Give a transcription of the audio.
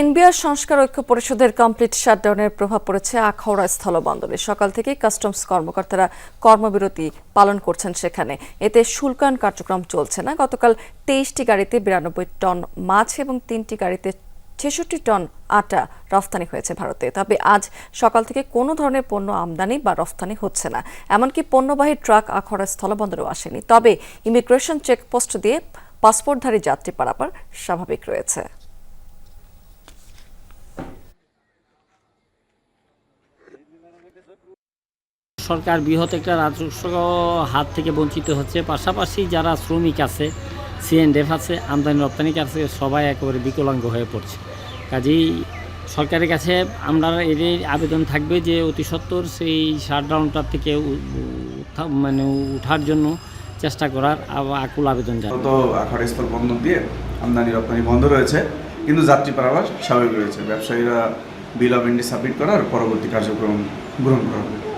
NBR সংস্কার ঐক্য পরিষদের কমপ্লিট শাটডাউনের প্রভাব পড়েছে আখাউড়া স্থলবন্দরে। সকাল থেকে কাস্টমস কর্মকর্তারা কর্মবিরতি পালন করছেন সেখানে। এতে শুল্কায়ন কার্যক্রম চলছে না। গতকাল তেইশটি গাড়িতে বিরানব্বই টন মাছ এবং তিনটি গাড়িতে ছেষট্টি টন আটা রফতানি হয়েছে ভারতে। তবে আজ সকাল থেকে কোনো ধরনের পণ্য আমদানি বা রফতানি হচ্ছে না। এমনকি পণ্যবাহী ট্রাক আখাউড়া স্থলবন্দরেও আসেনি। তবে ইমিগ্রেশন চেকপোস্ট দিয়ে পাসপোর্টধারী যাত্রী পারাপার স্বাভাবিক রয়েছে। সরকার বৃহৎ একটা রাজস্ব হাত থেকে বঞ্চিত হচ্ছে। পাশাপাশি যারা শ্রমিক আছে সিএনডেফ আছে, আমদানি রপ্তানি আছে, সবাই একেবারে বিকলাঙ্গ হয়ে পড়ছে। কাজেই সরকারের কাছে আমরা এর আবেদন থাকবে যে অতি সত্বর সেই শাটডাউনটার থেকে মানে উঠার জন্য চেষ্টা করার আকুল আবেদন জানাই। গত আখাড়া স্থল বন্দর দিয়ে আমদানি রপ্তানি বন্ধ রয়েছে, কিন্তু যাত্রী পারাবার স্বাভাবিক রয়েছে। ব্যবসায়ীরা বিল অফ এন্ডি সাবমিট করার পরবর্তী কার্যক্রম Bruno Bruno.